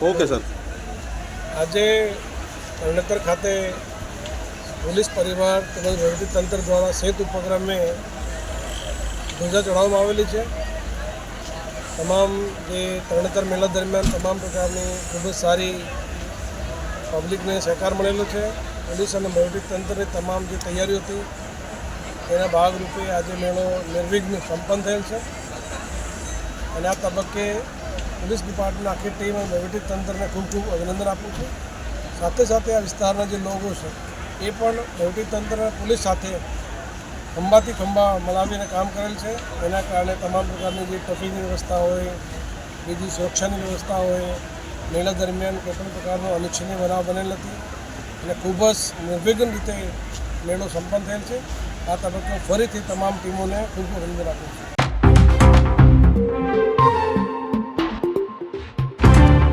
Okay, sir. આજે તરણેતર ખાતે police પરિવાર તેમજ વહીવટી તંત્ર દ્વારા સેત ઉપક્રમે ધ્વજા ચડાવવામાં આવેલી છે. તમામ જે તરણેતર મેળા દરમિયાન તમામ પ્રકારની ખૂબ જ સારી પબ્લિકને સહકાર મળેલો છે. પોલીસ અને વહીવટી તંત્રની તમામ જે તૈયારીઓ હતી, તેના ભાગરૂપે આજે મેળો નિર્વિઘ્ન સંપન્ન થયેલ છે. અને આ તબક્કે પોલીસ ડિપાર્ટમેન્ટ આખી ટીમ અને વહીવટી તંત્રને ખૂબ ખૂબ અભિનંદન આપું છું. સાથે સાથે આ વિસ્તારના જે લોકો છે, એ પણ વહીવટી તંત્ર પોલીસ સાથે ખંભાથી ખંભા મલાવીને કામ કરેલ છે. એના કારણે તમામ પ્રકારની જે ટ્રાફિકની વ્યવસ્થા હોય, બીજી સુરક્ષાની વ્યવસ્થા હોય મેળા દરમિયાન કોઈ પણ પ્રકારનો અનિચ્છનીય બનાવ બનેલ નથી અને ખૂબ જ નિર્વિઘ્ન રીતે મેળો સંપન્ન થયેલ છે. આ તબક્કે ફરીથી તમામ ટીમોને ખૂબ ખૂબ અભિનંદન આપું છું.